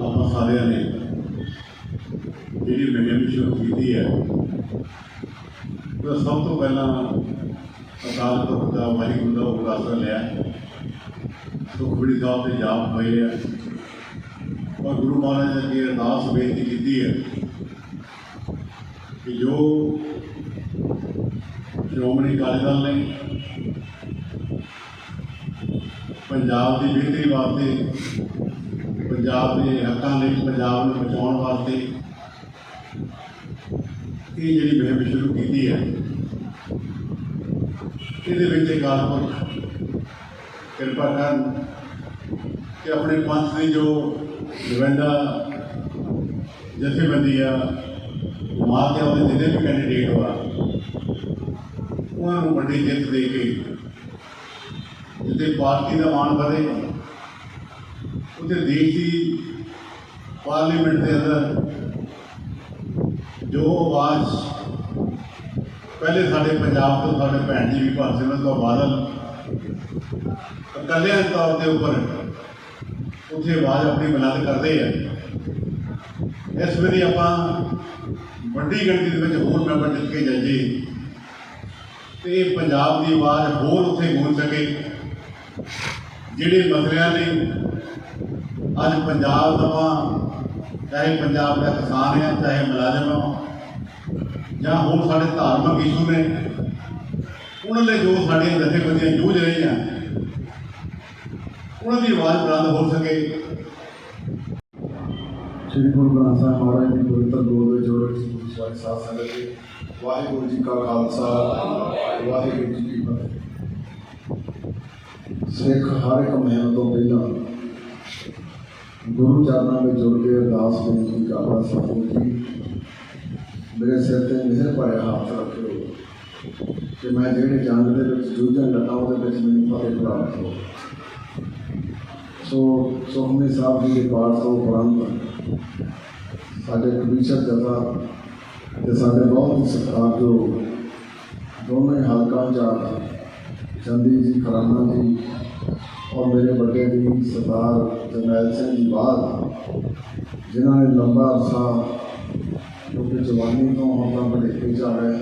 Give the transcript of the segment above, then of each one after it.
ਆਪਾਂ ਸਾਰਿਆਂ ਨੇ ਜਿਹੜੀ ਮਿਹਨਤ ਸ਼ੁਰੂ ਕੀਤੀ ਹੈ ਉਹ ਸਭ ਤੋਂ ਪਹਿਲਾਂ ਅਕਾਲ ਤਖ਼ਤ ਦਾ ਵਾਹਿਗੁਰੂ ਦਾ ਉਪਰਾਸਾ ਲਿਆ ਸੁਖੜੀ ਸਾਹਿਬ ਤੇ ਜਾਪ ਹੋਏ ਆ। ਔਰ ਗੁਰੂ ਮਹਾਰਾਜ ਜੀ ਦੀ ਅਰਦਾਸ ਬੇਨਤੀ ਕੀਤੀ ਹੈ ਕਿ ਜੋ ਸ਼੍ਰੋਮਣੀ ਅਕਾਲੀ ਦਲ ਨੇ ਪੰਜਾਬ ਦੀ ਬਿਹਤਰੀ ਵਾਸਤੇ ਪੰਜਾਬ ਦੇ ਹੱਕਾਂ ਲਈ ਪੰਜਾਬ ਨੂੰ ਬਚਾਉਣ ਵਾਸਤੇ ਇਹ ਜਿਹੜੀ ਮੁਹਿੰਮ ਸ਼ੁਰੂ ਕੀਤੀ ਹੈ, ਇਹਦੇ ਵਿੱਚ ਇੱਕ ਆਤਮਕ ਕਿਰਪਾ ਕਰਨ ਕਿ ਆਪਣੇ ਪੰਥ ਦੀ ਜੋ ਨੁਮਾਇੰਦਾ ਜਥੇਬੰਦੀ ਆ ਜਮਾਤ ਦੇ ਉਹਦੇ ਜਿਹਦੇ ਵੀ ਕੈਂਡੀਡੇਟ ਹੋਆ, ਉਹਨਾਂ ਨੂੰ ਵੱਡੀ ਜਿੱਤ ਦੇ ਕੇ ਜਿੱਤੇ ਪਾਰਟੀ ਦਾ ਮਾਣ ਵਧੇ। ਉੱਥੇ ਦੇਸ਼ ਦੀ ਪਾਰਲੀਮੈਂਟ ਦੇ ਅੰਦਰ। ਜੋ ਆਵਾਜ਼ ਪਹਿਲੇ ਸਾਡੇ ਪੰਜਾਬ ਤੋਂ ਸਾਡੇ ਭੈਣ ਜੀ ਵੀ ਭਗਤ ਸਿੰਘ ਤੋਂ ਬਾਦਲ ਇਕੱਲਿਆਂ ਤੌਰ ਦੇ ਉੱਪਰ ਉੱਥੇ ਆਵਾਜ਼ ਆਪਣੀ ਬੁਲੰਦ ਕਰਦੇ ਆ। ਇਸ ਵੇਲੇ ਆਪਾਂ ਵੱਡੀ ਗਿਣਤੀ ਦੇ ਵਿੱਚ ਹੋਰ ਮੈਂਬਰ ਜਿੱਤ ਕੇ ਜਾਈਏ, ਤੇ ਪੰਜਾਬ ਦੀ ਆਵਾਜ਼ ਹੋਰ ਉੱਥੇ ਗੂੰਜ ਸਕੇ, ਜਿਹੜੇ ਮਸਲਿਆਂ ਨੇ ਅੱਜ ਪੰਜਾਬ ਦਾ ਨਵਾਂ ਚਾਹੇ ਪੰਜਾਬ ਦਾ ਕਿਸਾਨ ਹੈ, ਚਾਹੇ ਮੁਲਾਜ਼ਮ ਆ ਜਾਂ ਹੋਰ ਸਾਡੇ ਧਾਰਮਿਕ ਇਸ਼ੂ ਨੇ, ਉਹਨਾਂ ਲਈ ਜੋ ਸਾਡੀਆਂ ਜਥੇਬੰਦੀਆਂ ਜੂਝ ਰਹੀਆਂ ਉਹਨਾਂ ਦੀ ਆਵਾਜ਼ ਬੁਲੰਦ ਹੋ ਸਕੇ। ਸ਼੍ਰੀ ਗੁਰੂ ਗ੍ਰੰਥ ਸਾਹਿਬ ਮਹਾਰਾਜ ਦੀ ਪਵਿੱਤਰ ਗੋਦ ਵਿੱਚ ਜੋੜ ਕੇ ਸਾਧ ਸੰਗਤ ਜੀ, ਵਾਹਿਗੁਰੂ ਜੀ ਕਾ ਖਾਲਸਾ, ਵਾਹਿਗੁਰੂ ਜੀ ਕੀ ਫਤਿਹ। ਸਿੱਖ ਹਰ ਇੱਕ ਮਹਿਮ ਤੋਂ ਪਹਿਲਾਂ ਗੁਰੂ ਚਰਨਾਂ ਵਿੱਚ ਜੁੜ ਕੇ ਅਰਦਾਸ ਬੇਨਤੀ ਕਰਦਾ ਸਤਿਗੁਰੂ ਜੀ ਮੇਰੇ ਸਿਰ ਤੇ ਮਿਹਰ ਭਰਿਆ ਹੱਥ ਰੱਖਿਓ ਕਿ ਮੈਂ ਜਿਹੜੇ ਜੰਗ ਦੇ ਵਿੱਚ ਜੂਝਣ ਲੱਗਾ ਉਹਦੇ ਵਿੱਚ ਮੈਨੂੰ ਫਤਿਹ ਪ੍ਰਾਪਤ ਹੋ ਸੋ ਸੋਹਣੇ ਸਾਹਿਬ ਜੀ ਦੇ ਪਾਠ ਤੋਂ ਉਪਰੰਤ ਸਾਡੇ ਕਬੀਸ਼ਰ ਜਥਾ ਤੇ ਸਾਡੇ ਬਹੁਤ ਹੀ ਸਤਿਕਾਰਯੋਗ ਦੋਨੋਂ ਹੀ ਹਲਕਾਂ ਚਾਰ ਚੰਦੀ ਜੀ ਖਰਾਨਾ ਜੀ ਔਰ ਮੇਰੇ ਵੱਡੇ ਵੀ ਸਰਦਾਰ ਜਰਨੈਲ ਸਿੰਘ ਜੀ ਬਾਦ, ਜਿਨ੍ਹਾਂ ਨੇ ਲੰਬਾ ਅਰਸਾ ਕਿਉਂਕਿ ਜਵਾਨੀ ਤੋਂ ਹੁਣ ਤਾਂ ਬੜੇਪੇ ਚ ਆ ਗਏ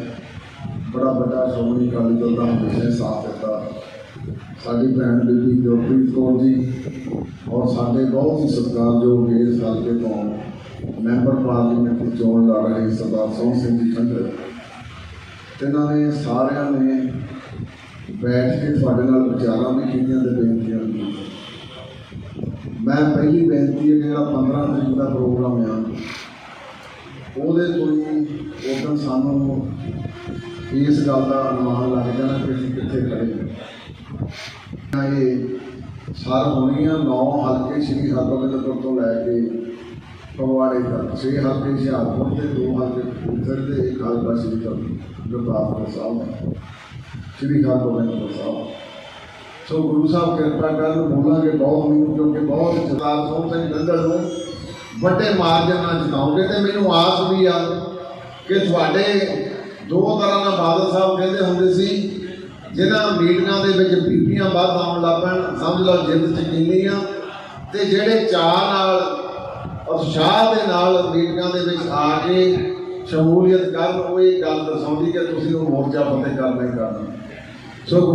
ਬੜਾ ਵੱਡਾ ਸ਼੍ਰੋਮਣੀ ਅਕਾਲੀ ਦਲ ਦਾ ਹਮੇਸ਼ਾ ਹੀ ਸਾਥ ਦਿੱਤਾ। ਸਾਡੀ ਭੈਣ ਬੀਬੀ ਗੁਰਪ੍ਰੀਤ ਕੌਰ ਜੀ ਔਰ ਸਾਡੇ ਬਹੁਤ ਹੀ ਸਤਿਕਾਰਯੋਗ ਇਸ ਹਲਕੇ ਤੋਂ। ਮੈਂਬਰ ਪਾਰਲੀਮੈਂਟ ਦੀ ਚੋਣ ਲੜ ਰਹੇ ਸਰਦਾਰ ਸੋਹਣ ਸਿੰਘ ਜੀ ਖੰਡਰ। ਇਹਨਾਂ ਨੇ ਸਾਰਿਆਂ ਨੇ ਬੈਠ ਕੇ ਤੁਹਾਡੇ ਨਾਲ ਵਿਚਾਰਾਂ ਵੀ ਕੀਤੀਆਂ ਤੇ ਬੇਨਤੀਆਂ ਵੀ ਮੈਂ ਪਹਿਲੀ ਬੇਨਤੀ ਹੈ ਜਿਹੜਾ 15 ਤਰੀਕ ਦਾ ਪ੍ਰੋਗਰਾਮ ਆ, ਉਹਦੇ ਤੋਂ ਹੀ ਉਦੋਂ ਸਾਨੂੰ ਇਸ ਗੱਲ ਦਾ ਅਨੁਮਾਨ ਲੱਗ ਜਾਣਾ ਕਿ ਅਸੀਂ ਕਿੱਥੇ ਖੜੇ ਹਾਂ। ਇਹ ਸਾਰ ਹੋਣੀਆਂ ਨੌ ਹਲਕੇ ਸ਼੍ਰੀ ਹਰਗੋਬਿੰਦਪੁਰ ਤੋਂ ਲੈ ਕੇ ਫਗਵਾੜੇ ਤੱਕ, ਛੇ ਹਲਕੇ ਹੁਸ਼ਿਆਰਪੁਰ ਦੇ ਦੋ ਹਲਕੇ ਕਪੂਰਥਲੇ ਦੇ ਇੱਕ ਹਲਕਾ ਸ਼੍ਰੀ ਗੁਰਦਾਸਪੁਰ ਸਾਹਿਬ। ਸ਼੍ਰੀ ਸ਼੍ਰੀ ਗੋਬਿੰਦ ਸਾਹਿਬ ਸੋ ਗੁਰੂ ਸਾਹਿਬ ਕਿਰਪਾ ਕਰਨ ਬੋਲਾਂਗੇ ਬਹੁਤ ਮੈਨੂੰ ਕਿਉਂਕਿ ਬਹੁਤ ਸਰਦਾਰ ਸੋਹਣ ਸਿੰਘ ਗੰਦਲ ਨੂੰ ਵੱਡੇ ਮਾਰਜਨ ਨਾਲ ਜਿਤਾਉਂਗੇ ਤੇ ਮੈਨੂੰ ਆਸ ਵੀ ਆ ਕਿ ਤੁਹਾਡੇ ਦੋ ਤਰ੍ਹਾਂ ਦਾ ਬਾਦਲ ਸਾਹਿਬ ਕਹਿੰਦੇ ਹੁੰਦੇ ਸੀ, ਜਿਹਨਾਂ ਮੀਟਿੰਗਾਂ ਦੇ ਵਿੱਚ ਬੀਬੀਆਂ ਵੱਧ ਆਉਣ ਲੱਗ ਪੈਣ, ਸਮਝ ਲਓ ਜਿੱਤ ਯਕੀਨੀ ਆ, ਤੇ ਜਿਹੜੇ ਚਾਹ ਨਾਲ ਉਤਸ਼ਾਹ ਦੇ ਨਾਲ ਮੀਟਿੰਗਾਂ ਦੇ ਵਿੱਚ ਆ ਕੇ ਸ਼ਮੂਲੀਅਤ ਕਰਨ, ਉਹ ਇਹ ਗੱਲ ਦਰਸਾਉਂਦੀ ਕਿ ਤੁਸੀਂ ਉਹ ਮੋਰਚਾ ਫਤਿਹ ਕਰਨਾ ਹੀ ਕਰਨਾ। ਸੋ ਗੁਰੂ